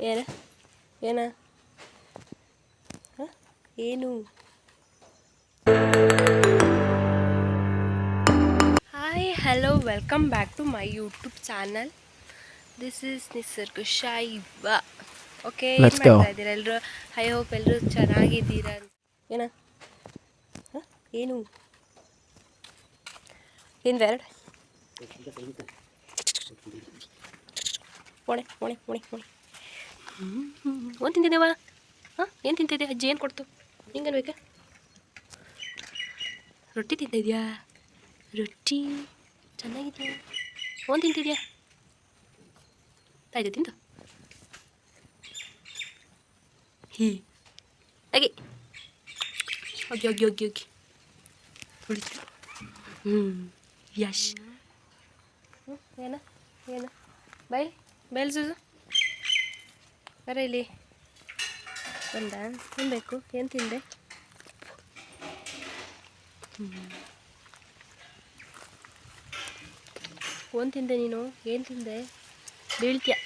ಏನ? ಏನ? ಹ? ಏನು? Hi hello welcome back to my YouTube channel this is Nisarga ಬಾ ಓಕೆ ಏನು ಮಾಡ್ತಾ ಇದ್ದೀರಾ ಎಲ್ಲರೂ ಐ ಹೋಪ್ ಎಲ್ಲರೂ ಚೆನ್ನಾಗಿದ್ದೀರಾ ಏನ? ಹ? ಏನು? ತಿಂದೆರಡು ಒಣೆ ಒಣೆ ಒಣೆ ಒಣೆ ಒಂದು ತಿಂತಿದ್ದೇವ? ಹಾಂ? ಏನು ತಿಂತಿದ್ದೆ? ಅಜ್ಜಿ ಏನು ಕೊಡ್ತು? ನಿಂಗೇನು ಬೇಕಾ? ರೊಟ್ಟಿ ತಿಂತಿದ್ಯಾ? ರೊಟ್ಟಿ ಚೆನ್ನಾಗಿದೆಯಾ ಒಂದು ತಿಂತಿದ್ಯಾ? ತಾಯ್ದು ತಿಂದು. ಹೀ. ಹಾಗೆ. ಹೋಗಿ ಹೋಗಿ ಹೋಗಿ ಹೋಗಿ. ಹ್ಞೂ ಯಶ್. ಏನ? ಏನ? ಬೈ ಬೈಲ್ ಸುಜು ಬರ ಇಲ್ಲಿ. ಒಂದ ಏನು ಬೇಕು ಏನು ತಿಂದೆ? ಫೋನ್ ತಿಂದೆ ನೀನು? ಏನು ತಿಂದೆ? ಬೀಳ್ತೀಯ?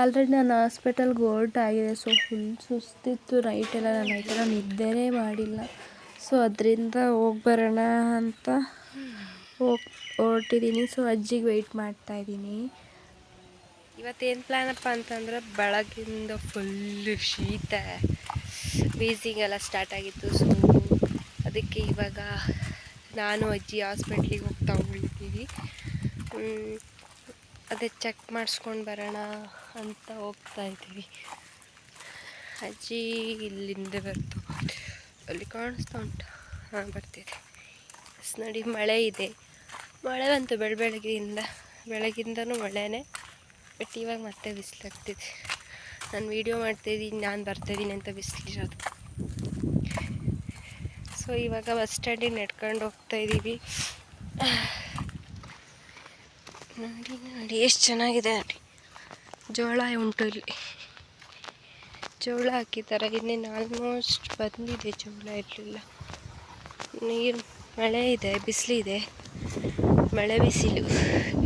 ಆಲ್ರೆಡಿ ನಾನು ಹಾಸ್ಪಿಟಲ್ಗೆ ಹೊರಟಾಗಿದೆ ಸೊ ಫುಲ್ ಸುಸ್ತಿತ್ತು. ಎಲ್ಲ ನಾನು ನೈಟೆಲ್ಲ ನಿದ್ದೆನೇ ಮಾಡಿಲ್ಲ. ಸೊ ಅದರಿಂದ ಹೋಗಿ ಬರೋಣ ಅಂತ ಹೋಗಿ ಹೊರಟಿದ್ದೀನಿ. ಸೊ ಅಜ್ಜಿಗೆ ವೆಯ್ಟ್ ಮಾಡ್ತಾ ಇದ್ದೀನಿ. ಇವತ್ತೇನು ಪ್ಲ್ಯಾನಪ್ಪ ಅಂತಂದ್ರೆ ಬೆಳಗಿಂದ ಫುಲ್ಲು ಶೀತ. ವೀಸಿಂಗ್ ಎಲ್ಲ ಸ್ಟಾರ್ಟ್ ಆಗಿತ್ತು ಸೊ ಅದಕ್ಕೆ ಇವಾಗ ನಾನು, ಅಜ್ಜಿ ಹಾಸ್ಪಿಟ್ಲಿಗೆ ಹೋಗ್ತಾ ಹೋಗಿದ್ದೀವಿ. ಅದೇ ಚೆಕ್ ಮಾಡಿಸ್ಕೊಂಡು ಬರೋಣ ಅಂತ ಹೋಗ್ತಾ ಇದ್ದೀವಿ. ಅಜ್ಜಿ ಇಲ್ಲಿಂದ ಬರ್ತು ಅಲ್ಲಿ ಕಾಣಿಸ್ತಾ ಉಂಟು. ಹಾಂ, ಬರ್ತಿದೆ. ನೋಡಿ, ಮಳೆ ಇದೆ. ಮಳೆ ಬಂತು ಬೆಳ, ಬೆಳಗ್ಗೆಯಿಂದ. ಬೆಳಗಿಂದನೂ ಮಳೆನೇ. ಬಟ್ ಇವಾಗ ಮತ್ತೆ ಬಿಸಿಲಾಗ್ತಿದೆ. ನಾನು ವೀಡಿಯೋ ಮಾಡ್ತಾಯಿದ್ದೀನಿ ನಾನು ಬರ್ತಾಯಿದ್ದೀನಿ ಅಂತ ಬಿಸಿಲಿರೋದು. ಸೊ ಇವಾಗ ಬಸ್ ಸ್ಟ್ಯಾಂಡಿಗೆ ನಡ್ಕೊಂಡು ಹೋಗ್ತಾ ಇದ್ದೀವಿ ನೋಡಿ ನೋಡಿ, ಎಷ್ಟು ಚೆನ್ನಾಗಿದೆ ನೋಡಿ. ಜೋಳ ಉಂಟು ಇಲ್ಲಿ. ಜೋಳ ಹಾಕಿದ್ದಾರೆ. ಇನ್ನೇನು ಆಲ್ಮೋಸ್ಟ್ ಬಂದಿದೆ ಜೋಳ ಇರಲಿಲ್ಲ. ನೀರು ಮಳೆ ಇದೆ, ಬಿಸಿಲಿದೆ. ಮಳೆ, ಬಿಸಿಲು.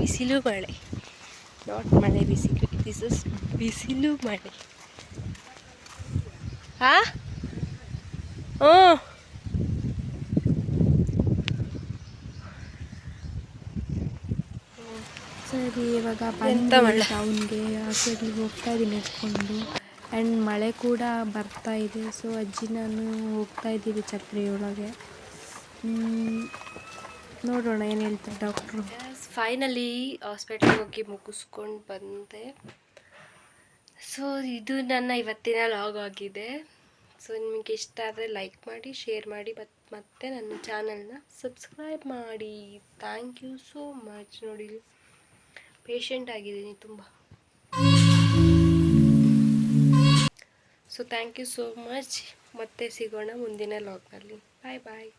ಬಿಸಿಲು ಮಳೆ. ನಾಟ್ ಮಳೆ ಬಿಸಿಲು ದಿಸ್ ಇಸ್ ಬಿಸಿಲು ಮಳೆ ಹಾ ಹ್ಞೂ ಸರಿ ಇವಾಗ ಬಂತ ಮಳೆ? ಟೌನ್ಗೆ ಹಾಸ್ಪಿಟ್ಲಿಗೆ ಹೋಗ್ತಾ ಇದ್ದೀನಿ ಎತ್ಕೊಂಡು ಆ್ಯಂಡ್ ಮಳೆ ಕೂಡ ಬರ್ತಾ ಇದೆ ಸೊ ಅಜ್ಜಿ ನಾನು ಹೋಗ್ತಾ ಇದ್ದೀವಿ ಛತ್ರಿ ಒಳಗೆ ನೋಡೋಣ ಏನು ಹೇಳ್ತಾರೆ ಡಾಕ್ಟ್ರು ಫೈನಲಿ ಹಾಸ್ಪಿಟ್ಲಿಗೆ ಹೋಗಿ ಮುಗಿಸ್ಕೊಂಡು ಬಂದೆ. ಸೊ ಇದು ನನ್ನ ಇವತ್ತಿನ ಲಾಗ್ ಆಗಿದೆ. ಸೊ ನಿಮಗೆ ಇಷ್ಟ ಆದರೆ ಲೈಕ್ ಮಾಡಿ ಶೇರ್ ಮಾಡಿ ಮತ್ತು ಮತ್ತೆ ನನ್ನ ಚಾನಲ್ನ ಸಬ್ಸ್ಕ್ರೈಬ್ ಮಾಡಿ. ಥ್ಯಾಂಕ್ ಯು ಸೋ ಮಚ್ ನೋಡಿ ಪೇಷಂಟ್ ಆಗಿದ್ದೀನಿ ತುಂಬ. So thank you so much ಮತ್ತೆ ಸಿಗೋಣ ಮುಂದಿನ ಲಾಗ್ನಲ್ಲಿ ಬಾಯ್ ಬಾಯ್